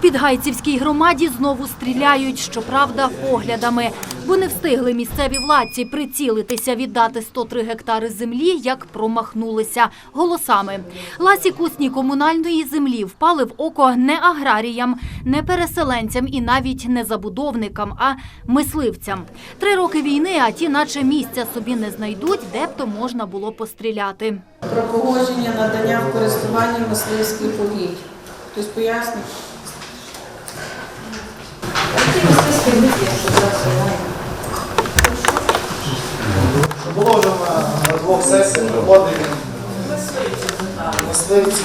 Підгайцівській громаді знову стріляють, щоправда, поглядами. Бо не встигли місцеві владці прицілитися віддати 103 гектари землі, як промахнулися голосами. Ласі кусні комунальної землі впали в око не аграріям, не переселенцям і навіть не забудовникам, а мисливцям. Три роки війни, а ті, наче місця собі не знайдуть, де б то можна було постріляти. Про погодження надання в користування мисливських угідь. Хтось пояснить? Було вже на, двох сесіях, виходить мисливці.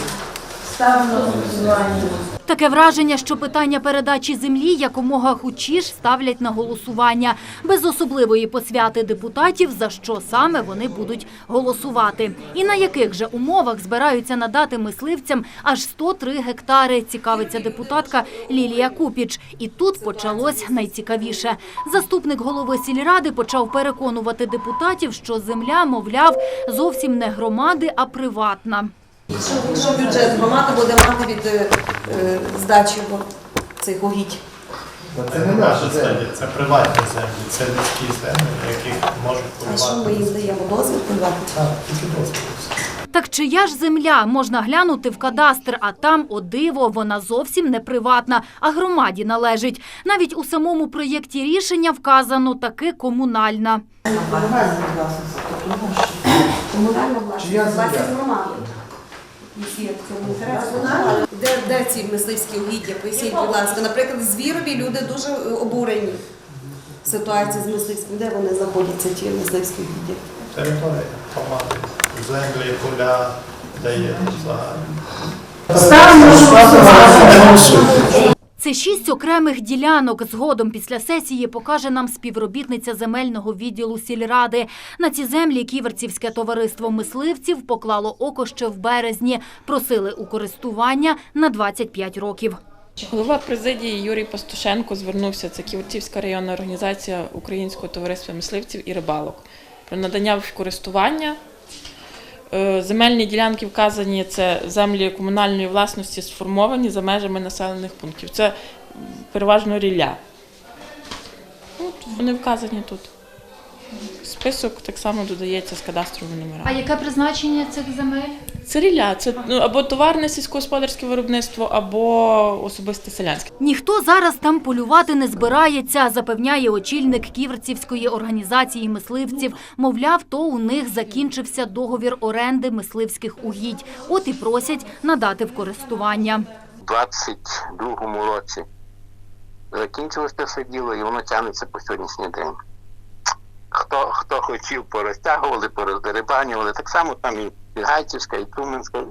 Ставимо на голосування. Таке враження, що питання передачі землі якомога хутчіш ставлять на голосування, без особливої посвяти депутатів, за що саме вони будуть голосувати. І на яких же умовах збираються надати мисливцям аж 103 гектари, цікавиться депутатка Лілія Купіч. І тут почалось найцікавіше. Заступник голови сільради почав переконувати депутатів, що земля, мовляв, зовсім не громади, а приватна. Якщо бюджет громади буде мати від е, е, здачі цих угідь. Це не наше, це Це, приватні землі, це людські землі, на яких можуть А що ми їм даємо дозвіл подавати? так, тільки дозвіл. Так чия ж земля можна глянути в кадастр, а там, о диво, вона зовсім не приватна, а громаді належить. Навіть у самому проєкті рішення вказано таки комунальна. Комунальна Чия власність, власність громади. Які в цьому інтересі? Де, де ці мисливські угіддя? Поясніть, будь ласка. Наприклад, Звірові люди дуже обурені. Ситуація з мисливським. Де вони знаходяться, ті мисливські угіддя? Територія громади, землі, поля, де є загальні. Це шість окремих ділянок. Згодом після сесії покаже нам співробітниця земельного відділу сільради. На ці землі Ківерцівське товариство мисливців поклало око ще в березні. Просили у користування на 25 років. Голова президії Юрій Пастушенко звернувся. Це Ківерцівська районна організація Українського товариства мисливців і рибалок про надання в користування. Е, Земельні ділянки вказані це землі комунальної власності сформовані за межами населених пунктів. Це переважно рілля. От вони вказані тут. Список так само додається з кадастровими номерами. яке призначення цих земель? Це рілля, це ну, або товарне сільськогосподарське виробництво, або особисте селянське. Ніхто зараз там полювати не збирається, запевняє очільник Ківерцівської організації мисливців. Мовляв, то у них закінчився договір оренди мисливських угідь. От і просять надати в користування. У 22-му році закінчилося це все діло, і воно тягнеться по сьогоднішній день. Хто, хто хотів, порозтягували, пороздерибанювали. Так само там і Гайцівська, і Туменська, і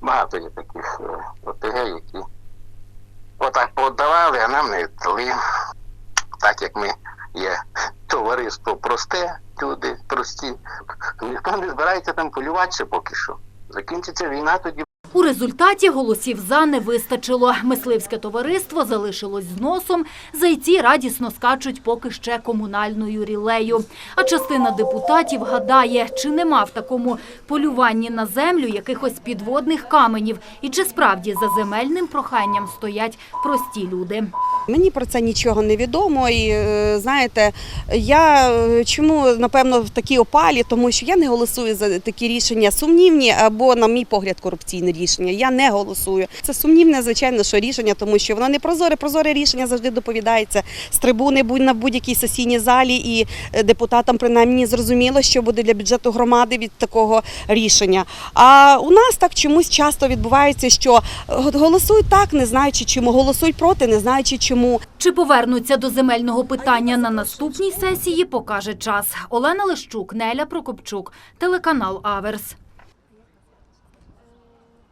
багато є таких е, ОТГ, які отак пооддавали, а нам не дали. Так як ми є товариство просте, люди прості. Ніхто не збирається там полювати ще поки що. Закінчиться війна, тоді У результаті голосів за не вистачило. Мисливське товариство залишилось з носом. Зайці радісно скачуть поки ще комунальною рілею. А частина депутатів гадає, чи нема в такому полюванні на землю якихось підводних каменів, і чи справді за земельним проханням стоять прості люди. Мені про це нічого не відомо. І е, знаєте, я е, чому напевно в такій опалі, тому що я не голосую за такі рішення сумнівні або, на мій погляд, корупційні рішення. Я не голосую. Це сумнівне, звичайно, що рішення, тому що воно не прозоре. Прозоре рішення завжди доповідається з трибуни будь на будь-якій сесійній залі, і е, депутатам принаймні зрозуміло, що буде для бюджету громади від такого рішення. А у нас так чомусь часто відбувається, що голосують так, не знаючи чому, голосують проти, не знаючи чому. Чи повернуться до земельного питання на наступній сесії, покаже час. Олена Лищук, Неля Прокопчук, телеканал Аверс.